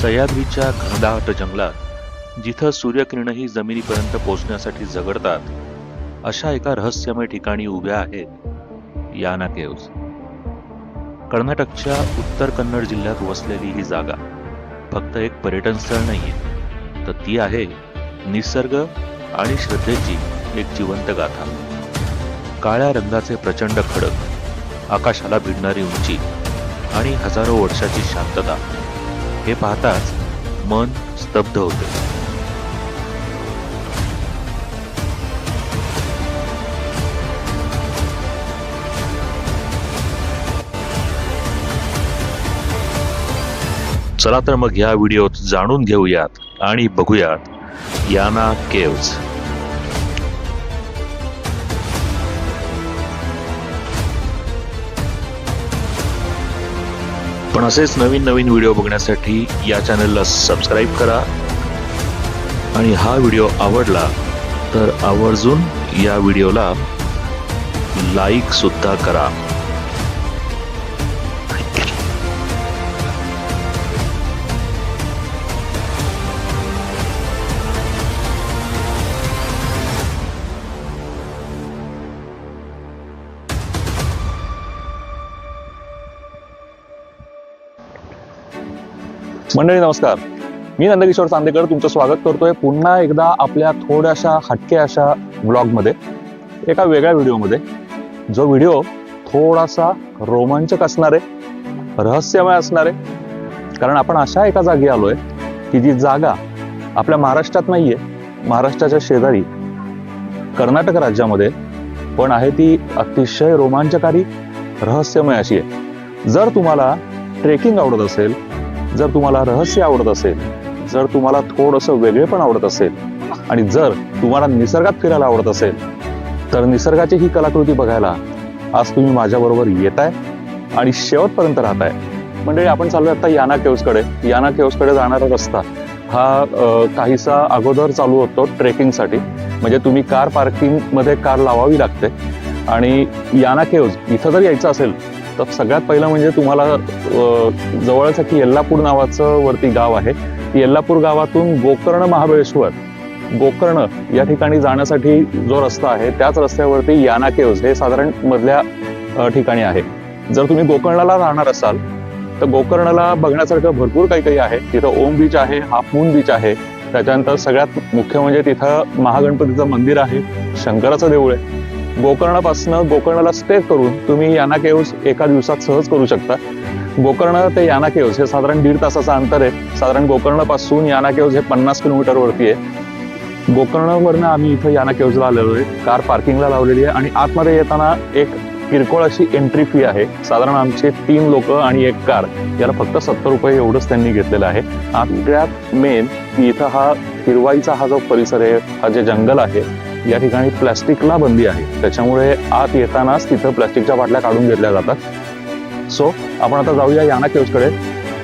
सह्याद्रीच्या घनदाट जंगलात जिथं सूर्यकिरणही जमिनीपर्यंत पोहोचण्यासाठी झगडतात अशा एका रहस्यमय ठिकाणी उभ्या आहेत याना केव्ज. कर्नाटकच्या उत्तर कन्नड जिल्ह्यात वसलेली ही जागा फक्त एक पर्यटन स्थळ नाहीये तर ती आहे निसर्ग आणि श्रद्धेची एक जिवंत गाथा. काळ्या रंगाचे प्रचंड खडक आकाशाला भिडणारी उंची आणि हजारो वर्षाची शांतता. हे पाहताच मन स्तब्ध होते. चला तर मग या व्हिडिओत जाणून घेऊयात आणि बघूयात याना केव्ज. पण असेच नवीन नवीन व्हिडिओ बघण्यासाठी या चॅनलला सबस्क्राईब करा. आणि हा व्हिडिओ आवडला तर आवर्जून या व्हिडिओला लाईकसुद्धा करा. मंडळी नमस्कार. मी नंदकिशोर चांदेकर तुमचं स्वागत करतोय पुन्हा एकदा आपल्या थोड्याशा हटके अशा ब्लॉगमध्ये एका वेगळ्या व्हिडिओमध्ये. जो व्हिडिओ थोडासा रोमांचक असणार आहे रहस्यमय असणार आहे. कारण आपण अशा एका जागी आलोय की जी जागा आपल्या महाराष्ट्रात नाहीये महाराष्ट्राच्या शेजारी कर्नाटक राज्यामध्ये पण आहे ती अतिशय रोमांचकारी रहस्यमय अशी आहे. जर तुम्हाला ट्रेकिंग आवडत असेल जर तुम्हाला रहस्य आवडत असेल जर तुम्हाला थोडंसं वेगळेपण आवडत असेल आणि जर तुम्हाला निसर्गात फिरायला आवडत असेल तर निसर्गाची ही कलाकृती बघायला आज तुम्ही माझ्याबरोबर येत आहे आणि शेवटपर्यंत राहताय. म्हणजे आपण चाललोय आता याना केव्सकडे. याना केव्सकडे जाणारा रस्ता हा काहीसा अगोदर चालू होतो ट्रेकिंगसाठी. म्हणजे तुम्ही कार पार्किंगमध्ये कार लावावी लागते. आणि याना केव्ज इथं जर यायचं असेल तर सगळ्यात पहिलं म्हणजे तुम्हाला जवळच की येल्लापूर नावाचं वरती गाव आहे. येल्लापूर गावातून गोकर्ण महाबळेश्वर गोकर्ण या ठिकाणी जाण्यासाठी जो रस्ता आहे त्याच रस्त्यावरती याना केव्ज हे साधारण मधल्या ठिकाणी आहे. जर तुम्ही गोकर्णाला राहणार असाल तर गोकर्णाला बघण्यासारखं भरपूर काही काही आहे. तिथं ओम बीच आहे हाफ मून बीच आहे. त्याच्यानंतर सगळ्यात मुख्य म्हणजे तिथं महागणपतीचं मंदिर आहे शंकराचं देऊळ आहे. गोकर्णापासनं गोकर्णाला स्टे करून तुम्ही याना केव्स एका दिवसात सहज करू शकता. गोकर्ण ते याना केव्स हे साधारण दीड तासाचं अंतर आहे. साधारण गोकर्णपासून याना केव्स हे पन्नास किलोमीटरवरती आहे. गोकर्णवरनं आम्ही इथं याना केव्जला आलेलो आहे. कार पार्किंगला लावलेली आहे आणि आतमध्ये येताना एक किरकोळ अशी एंट्री फी आहे. साधारण आमचे तीन लोक आणि एक कार. याला फक्त सत्तर रुपये एवढंच त्यांनी घेतलेलं आहे. आपल्यात मेन की इथं हा हिरवाईचा हा जो परिसर आहे हा जे जंगल आहे या ठिकाणी प्लॅस्टिकला बंदी आहे. त्याच्यामुळे आत येतानाच तिथं प्लॅस्टिकच्या बाटल्या काढून घेतल्या जातात. सो आपण आता जाऊया याना केव्सकडे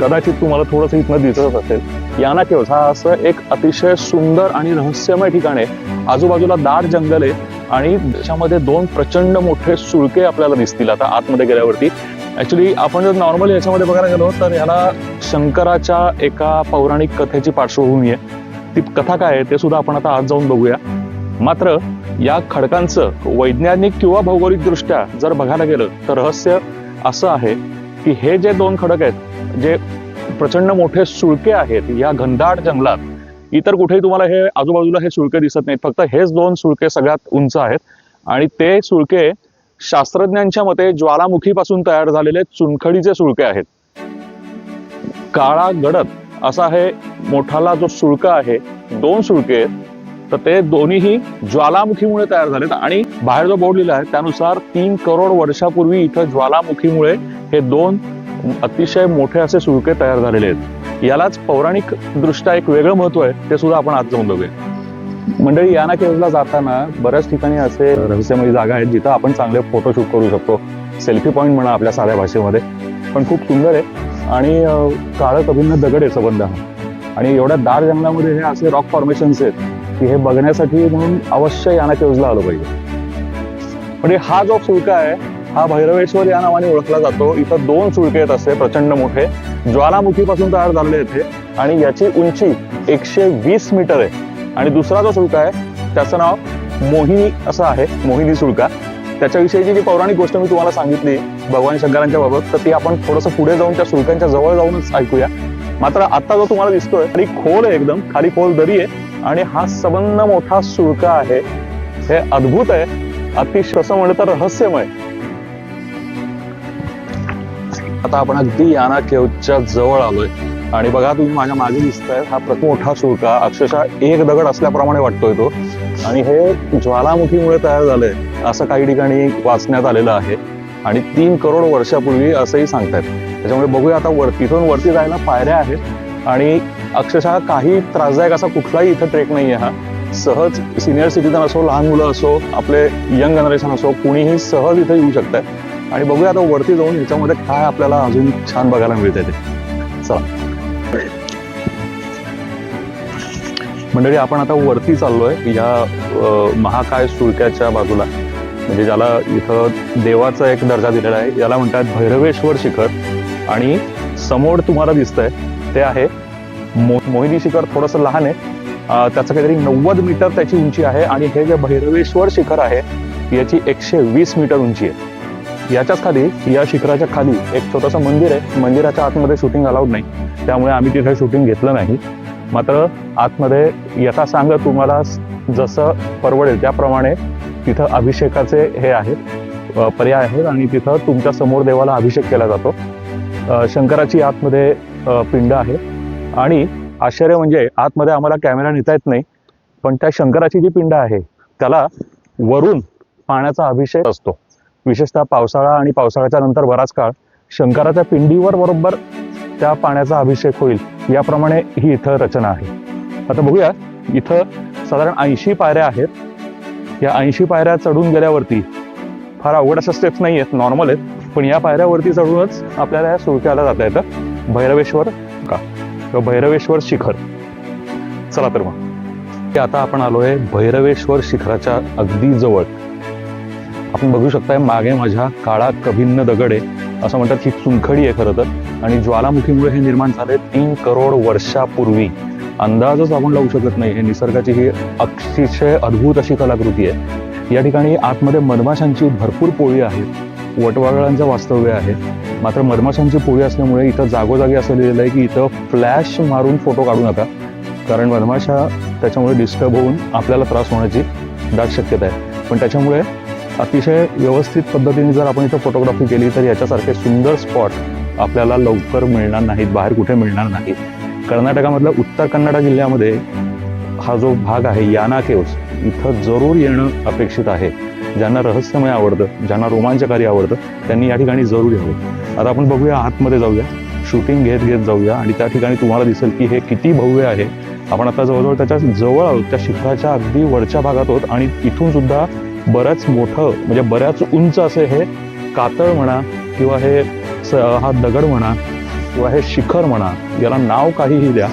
कदाचित तुम्हाला थोडंसं इथनं दिसत असेल. याना केव्स हा असं एक अतिशय सुंदर आणि रहस्यमय ठिकाण आहे. आजूबाजूला दाट जंगल आहे आणि त्याच्यामध्ये दोन प्रचंड मोठे सुळके आपल्याला दिसतील आता आतमध्ये गेल्यावरती. ऍक्च्युली आपण जर नॉर्मली याच्यामध्ये बघायला गेलो तर ह्याला शंकराच्या एका पौराणिक कथेची पार्श्वभूमी आहे. ती कथा काय आहे ते सुद्धा आपण आता आज जाऊन बघूया. मात्र या खडकांचं वैज्ञानिक किंवा भौगोलिक दृष्ट्या जर बघायला गेलं तर रहस्य असं आहे की हे जे दोन खडक आहेत जे प्रचंड मोठे सुळके आहेत या घनदाट जंगलात इतर कुठेही तुम्हाला हे आजूबाजूला हे सुळके दिसत नाहीत. फक्त हेच दोन सुळके सगळ्यात उंच आहेत. आणि ते सुळके शास्त्रज्ञांच्या मते ज्वालामुखीपासून तयार झालेले चुनखडीचे सुळके आहेत. काळा गडद असा हे मोठाला जो सुळका आहे दोन सुळके आहेत. तर ते दोन्हीही ज्वालामुखीमुळे तयार झालेत आणि बाहेर जो बोर्ड लिहिला आहे त्यानुसार तीन करोड वर्षापूर्वी इथं ज्वालामुखीमुळे हे दोन अतिशय मोठे असे सुळके तयार झालेले आहेत. यालाच पौराणिक दृष्ट्या एक वेगळं महत्त्व आहे ते सुद्धा आपण आज जाऊन बघूया. मंडळी याना केव्हला जाताना बऱ्याच ठिकाणी असे रहस्यमयी जागा आहेत जिथं आपण चांगले फोटोशूट करू शकतो. सेल्फी पॉईंट म्हणा आपल्या साध्या भाषेमध्ये. पण खूप सुंदर आहे आणि काळं कभिन्न दगड आहे संबंध हा. आणि एवढ्या दार जंगलामध्ये हे असे रॉक फॉर्मेशन्स आहेत. की हे बघण्यासाठी म्हणून अवश्य याना केव्हला आलं पाहिजे. म्हणजे हा जो सुळका आहे हा भैरवेश्वर या नावाने ओळखला जातो. इथं दोन सुळके आहेत असे प्रचंड मोठे. ज्वालामुखीपासून तयार झालेले आहेत हे. आणि याची उंची एकशे वीस मीटर आहे. आणि दुसरा जो सुळका आहे त्याचं नाव मोहिनी असं आहे मोहिनी सुळका. त्याच्याविषयीची जी पौराणिक गोष्ट मी तुम्हाला सांगितली भगवान शंकरांच्या बाबत तर ती आपण थोडंसं पुढे जाऊन त्या सुळक्यांच्या जवळ जाऊनच ऐकूया. मात्र आता जो तुम्हाला दिसतोय खाली खोल आहे एकदम खाली खोल दरी आहे. आणि हा सबंध मोठा सुळका आहे. हे अद्भुत आहे. अतिशय असं म्हणलं तर रहस्यमय. आता आपण अगदी याना केवच्या जवळ आलोय. आणि बघा तुम्ही माझ्या मागे दिसताय. हा प्रति मोठा सुळका अक्षरशः एक दगड असल्याप्रमाणे वाटतोय तो. आणि हे ज्वालामुखीमुळे तयार झालंय असं काही ठिकाणी वाचण्यात आलेलं आहे. आणि तीन करोड वर्षापूर्वी असंही सांगतायत. त्याच्यामुळे बघूया आता वर तिथून वरती जायला पायऱ्या आहेत. आणि अक्षरशः काही त्रासदायक असा कुठलाही इथं ट्रेक नाही आहे हा. सहज सिनियर सिटीजन असो लहान मुलं असो आपले यंग जनरेशन असो कुणीही सहज इथं येऊ शकतात आणि बघूया आता वरती जाऊन ह्याच्यामध्ये काय आपल्याला अजून छान बघायला मिळते ते. चला. मंडळी आपण आता वरती चाललोय या महाकाय सुळक्याच्या बाजूला. म्हणजे ज्याला इथं देवाचा एक दर्जा दिलेला आहे. याला म्हणतात भैरवेश्वर शिखर. आणि समोर तुम्हाला दिसतंय ते आहे मो मोहिनी शिखर थोडंसं लहान आहे. त्याचं काहीतरी नव्वद मीटर त्याची उंची आहे आणि हे जे भैरवेश्वर शिखर आहे याची एकशे वीस मीटर उंची आहे. याच्याच खाली या शिखराच्या खाली एक छोटंसं मंदिर आहे. मंदिराच्या आतमध्ये शूटिंग अलाउड नाही. त्यामुळे आम्ही तिथे शूटिंग घेतलं नाही. मात्र आतमध्ये यथा सांग तुम्हाला जसं परवडेल त्याप्रमाणे तिथं अभिषेकाचे हे आहेत पर्याय आहेत आणि तिथं तुमच्यासमोर देवाला अभिषेक केला जातो. शंकराची आतमध्ये पिंड आहे. आणि आश्चर्य म्हणजे आतमध्ये आम्हाला कॅमेरा नेता येत नाही पण त्या शंकराची जी पिंड आहे त्याला वरून पाण्याचा अभिषेक असतो. विशेषतः पावसाळा आणि पावसाळ्याच्या नंतर बराच काळ शंकराच्या पिंडीवर बरोबर त्या पाण्याचा अभिषेक होईल याप्रमाणे ही इथं रचना आहे. आता बघूया इथं साधारण ऐंशी पायऱ्या आहेत. या ऐंशी पायऱ्या चढून गेल्यावरती फार अवघड अशा स्टेप्स नाही आहेत नॉर्मल आहेत पण या पायऱ्यावरती चढूनच आपल्याला या सुळक्याला जाता येतं. भैरवेश्वर का? किंवा भैरवेश्वर शिखर. चला तर मग. ते आता आपण आलोय भैरवेश्वर शिखराच्या अगदी जवळ. आपण बघू शकताय मागे माझ्या काळा कभिन्न दगड आहे असं म्हणतात ही चुनखडी आहे खरं तर. आणि ज्वालामुखीमुळे हे निर्माण झाले तीन करोड वर्षापूर्वी. अंदाजच आपण लावू शकत नाही हे निसर्गाची ही अतिशय अद्भुत अशी कलाकृती आहे. या ठिकाणी आतमध्ये मधमाशांची भरपूर पोळी आहे. वटवागळांचं वास्तव्य आहे. मात्र मधमाशांची पोळी असल्यामुळे इथं जागोजागी असं लिहिलेलं आहे की इथं फ्लॅश मारून फोटो काढू नका. कारण मधमाशा त्याच्यामुळे डिस्टर्ब होऊन आपल्याला त्रास होण्याची दाट शक्यता आहे. पण त्याच्यामुळे अतिशय व्यवस्थित पद्धतीने जर आपण इथं फोटोग्राफी केली तर याच्यासारखे सुंदर स्पॉट आपल्याला लवकर मिळणार नाहीत बाहेर कुठे मिळणार नाहीत. कर्नाटकामधल्या उत्तर कन्नडा जिल्ह्यामध्ये हा जो भाग आहे याना केव्स इथं जरूर येणं अपेक्षित आहे. ज्यांना रहस्यमय आवडतं ज्यांना रोमांचकारी आवडतं त्यांनी या ठिकाणी जरूर यावं. आता आपण बघूया आतमध्ये जाऊया. शूटिंग घेत घेत जाऊया आणि त्या ठिकाणी तुम्हाला दिसेल की हे किती भव्य आहे. आपण आता जवळजवळ त्याच्याजवळ आहोत त्या शिखराच्या अगदी वरच्या भागात आहोत आणि इथून सुद्धा बऱ्याच मोठं म्हणजे बऱ्याच उंच असे हे कातळ म्हणा किंवा हे स- हा दगड म्हणा किंवा हे शिखर म्हणा याला नाव काहीही द्या.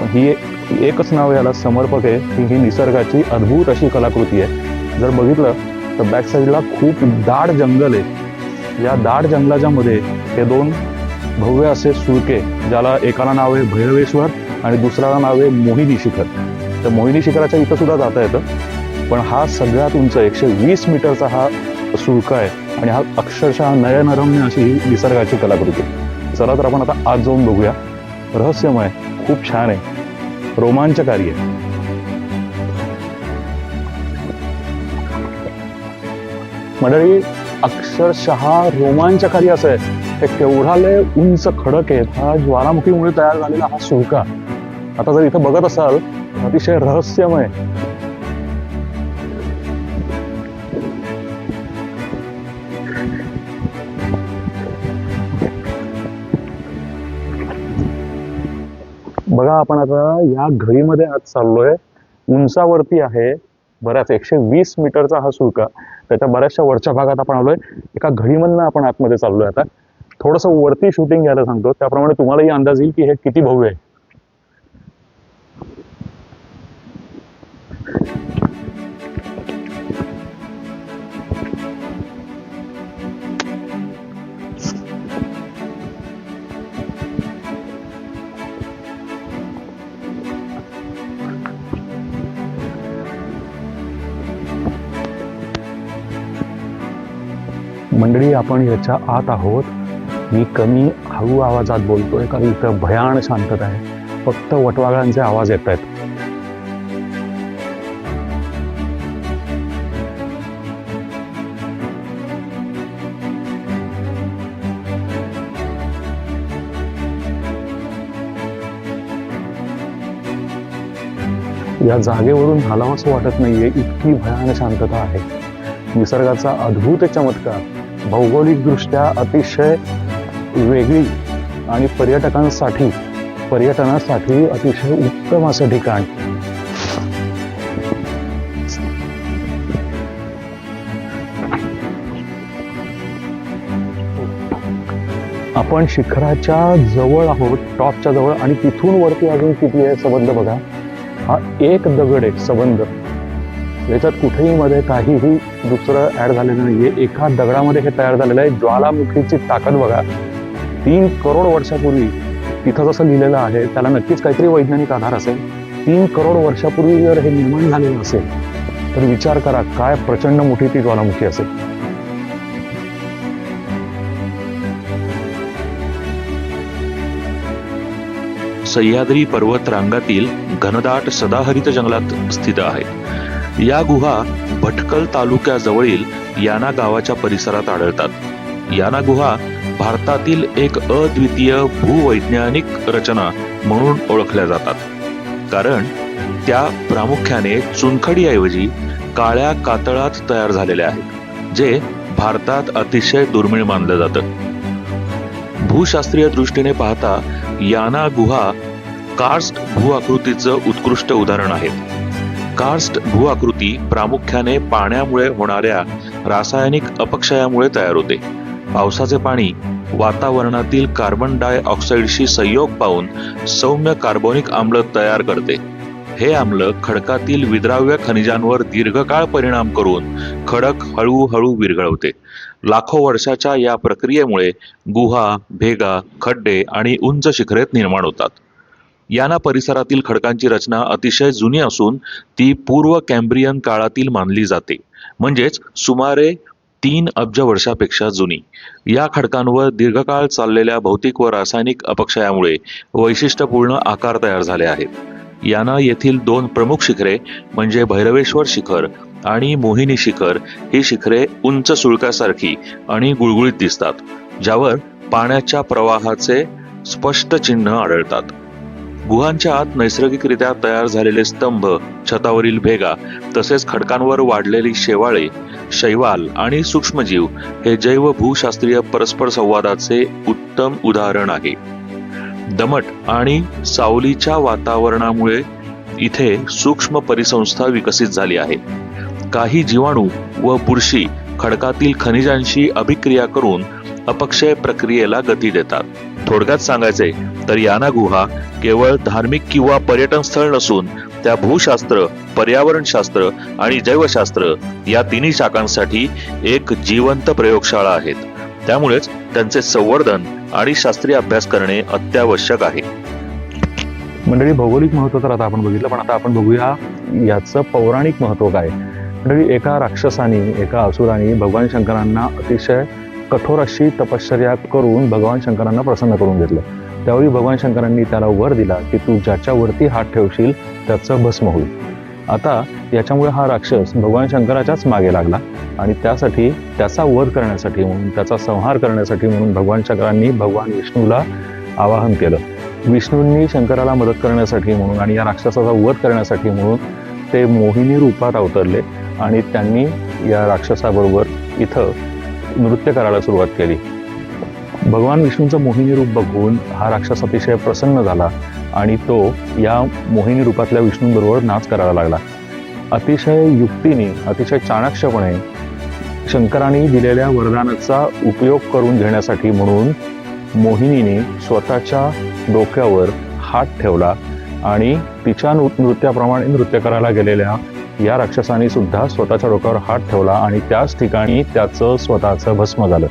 पण ही एक- एकच नाव याला समर्पक आहे. की ही निसर्गाची अद्भुत अशी कलाकृती आहे. जर बघितलं तर बॅक साईडला खूप दाट जंगल आहे. या दाट जंगलाच्या मध्ये हे दोन भव्य असे सुळके ज्याला एकाला नाव आहे भैरवेश्वर आणि दुसऱ्याला नाव आहे मोहिनी शिखर. तर मोहिनी शिखराच्या इथं सुद्धा जाता येतं. पण हा सगळ्यात उंच एकशे वीस मीटरचा हा सुळका आहे आणि हा अक्षरशः नयनरम्य अशी ही निसर्गाची कलाकृती. आहे. चला तर आपण आता आज जाऊन बघूया. रहस्यमय खूप छान आहे. रोमांचकारी आहे. मंडळी अक्षरशः रोमांचकारी असं आहे. हे केवढाले उंच खडक आहेत. हा ज्वालामुखीमुळे तयार झालेला हा सुळका. आता जर इथं बघत असाल अतिशय रहस्यमय. बघा आपण आता या घळीमध्ये आज चाललोय. उंचावरती आहे बऱ्याच एकशे वीस मीटरचा हा सुळका. त्याच्या बऱ्याचशा वरच्या भागात आपण आलोय. एका घडीमधनं आपण आतमध्ये चाललोय आता. थोडंसं वरती शूटिंग घ्यायला सांगतो. त्याप्रमाणे तुम्हालाही अंदाज येईल की हे किती भव्य आहे. मंडळी आपण याच्या आत आहोत. मी कमी हळू आवाजात बोलतोय कारण इथं भयान शांतता आहे. फक्त वटवाघळांचे आवाज येत आहेत. या जागेवरून हलावंसं वाटत नाहीये इतकी भयान शांतता आहे. निसर्गाचा अद्भुत चमत्कार. भौगोलिकदृष्ट्या अतिशय वेगळी आणि पर्यटकांसाठी पर्यटनासाठी अतिशय उत्तम असं ठिकाण. आपण शिखराच्या जवळ आहोत टॉपच्या जवळ आणि तिथून वरती अजून किती आहे संबंध बघा. हा एक दगड आहे संबंध. याच्यात कुठेही मध्ये काहीही दुसरं ऍड झालेलं नाहीये. एका दगडामध्ये हे तयार झालेलं आहे. ज्वालामुखीची ताकद बघा. तीन करोड वर्षापूर्वी तिथं जसं लिहिलेलं आहे त्याला नक्कीच काहीतरी वैज्ञानिक आधार असेल. तीन करोड वर्षापूर्वी जर हे निर्माण झालेलं असेल तर विचार करा काय प्रचंड मोठी ती ज्वालामुखी असेल. सह्याद्री पर्वत रांगातील घनदाट सदाहरित जंगलात स्थित आहे. या गुहा भटकल तालुक्याजवळील याना गावाच्या परिसरात आढळतात. याना गुहा भारतातील एक अद्वितीय भूवैज्ञानिक रचना म्हणून ओळखल्या जातात. कारण त्या प्रामुख्याने चुनखडीऐवजी काळ्या कातळात तयार झालेल्या आहेत जे भारतात अतिशय दुर्मिळ मानलं जातं. भूशास्त्रीय दृष्टीने पाहता याना गुहा कार्स्ट भूआकृतीचं उत्कृष्ट उदाहरण आहे. कार्स्ट भूआकृती प्रामुख्याने पाण्यामुळे होणाऱ्या रासायनिक अपक्षयामुळे तयार होते. पावसाचे पाणी वातावरणातील कार्बन डाय ऑक्साईडशी संयोग पाहून सौम्य कार्बोनिक आम्ल तयार करते. हे आम्ल खडकातील विद्राव्य खनिजांवर दीर्घकाळ परिणाम करून खडक हळूहळू विरघळवते. लाखो वर्षाच्या या प्रक्रियेमुळे गुहा भेगा खड्डे आणि उंच शिखरेत निर्माण होतात. याना परिसरातील खडकांची रचना अतिशय जुनी असून ती पूर्व कॅम्ब्रियन काळातील मानली जाते. म्हणजेच सुमारे तीन अब्ज वर्षापेक्षा जुनी. या खडकांवर दीर्घकाळ चाललेल्या भौतिक व रासायनिक अपक्षयामुळे वैशिष्ट्यपूर्ण आकार तयार झाले आहेत. याना येथील दोन प्रमुख शिखरे म्हणजे भैरवेश्वर शिखर आणि मोहिनी शिखर ही शिखरे उंच सुळकासारखी आणि गुळगुळीत दिसतात ज्यावर पाण्याच्या प्रवाहाचे स्पष्ट चिन्ह आढळतात. गुहांच्या आत नैसर्गिकरित्या तयार झालेले स्तंभ छतावरील भेगा तसेच खडकांवर वाढलेली शेवाळे शैवाल आणि सूक्ष्मजीव हे जैव भूशास्त्रीय परस्पर संवादाचे उत्तम उदाहरण आहे. दमट आणि सावलीच्या वातावरणामुळे इथे सूक्ष्म परिसंस्था विकसित झाली आहे. काही जीवाणू व बुरशी खडकातील खनिजांशी अभिक्रिया करून अपक्षय प्रक्रियेला गती देतात. थोडक्यात सांगायचे तर याना गुहा केवळ धार्मिक किंवा पर्यटन स्थळ नसून त्या भूशास्त्र पर्यावरणशास्त्र आणि जैवशास्त्र या तिन्ही शाखांसाठी एक जिवंत प्रयोगशाळा आहेत. त्यामुळेच त्यांचे संवर्धन आणि शास्त्रीय अभ्यास करणे अत्यावश्यक आहे. मंडळी भौगोलिक महत्त्व तर आता आपण बघितलं पण आता आपण बघूया याचं पौराणिक महत्त्व काय मंडळी एका राक्षसाने एका असुराने भगवान शंकरांना अतिशय कठोर अशी तपश्चर्या करून भगवान शंकरांना प्रसन्न करून घेतलं. त्यावेळी भगवान शंकरांनी त्याला वर दिला की तू ज्याच्यावरती हात ठेवशील त्याचं भस्म होईल. आता याच्यामुळे हा राक्षस भगवान शंकराच्याच मागे लागला आणि त्यासाठी त्याचा वध करण्यासाठी म्हणून त्याचा संहार करण्यासाठी म्हणून भगवान शंकरांनी भगवान विष्णूला आवाहन केलं. विष्णूंनी शंकराला मदत करण्यासाठी म्हणून आणि या राक्षसाचा वध करण्यासाठी म्हणून ते मोहिनी रूपात अवतरले आणि त्यांनी या राक्षसाबरोबर इथं नृत्य करायला सुरुवात केली. भगवान विष्णूंचं मोहिनी रूप बघून हा राक्षस अतिशय प्रसन्न झाला आणि तो या मोहिनी रूपातल्या विष्णूंबरोबर नाच करायला लागला. अतिशय युक्तीने अतिशय चाणाक्षपणे शंकराने दिलेल्या वरदानाचा उपयोग करून घेण्यासाठी म्हणून मोहिनीने स्वतःच्या डोक्यावर हात ठेवला आणि तिच्या नृ नृत्याप्रमाणे नृत्य करायला गेलेल्या या राक्षसाने सुद्धा स्वतःच्या डोक्यावर हात ठेवला आणि त्याच ठिकाणी त्याचं स्वतःचं भस्म झालं.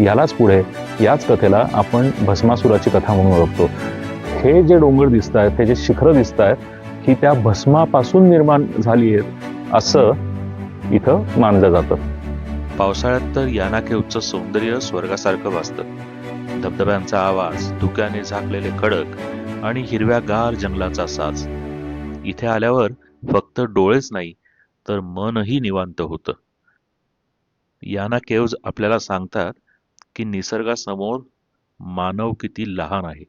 यालाच पुढे याच कथेला आपण भस्मासुराची कथा म्हणून ओळखतो. हे जे डोंगर दिसत आहेत हे जे शिखरं दिसत आहेत ही त्या भस्मापासून निर्माण झाली आहेत असं इथं मानलं जातं. पावसाळ्यात तर यानाके उच्च सौंदर्य स्वर्गासारखं वाचतं धबधब्यांचा आवाज धुक्याने झाकलेले खडक आणि हिरव्यागार जंगलाचा साज. इथे आल्यावर फक्त डोळेच नाही तर मनही निवांत होतं. याना केव्ज आपल्याला सांगतात की निसर्गासमोर मानव किती लहान आहे.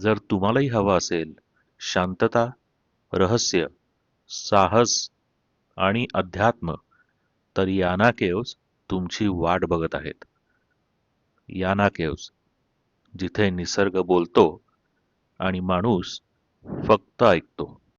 जर तुम्हालाही हवं असेल शांतता रहस्य साहस आणि अध्यात्म तर याना केव्ज तुमची वाट बघत आहेत. याना केव्ज जिथे निसर्ग बोलतो आणि माणूस फक्त ऐकतो.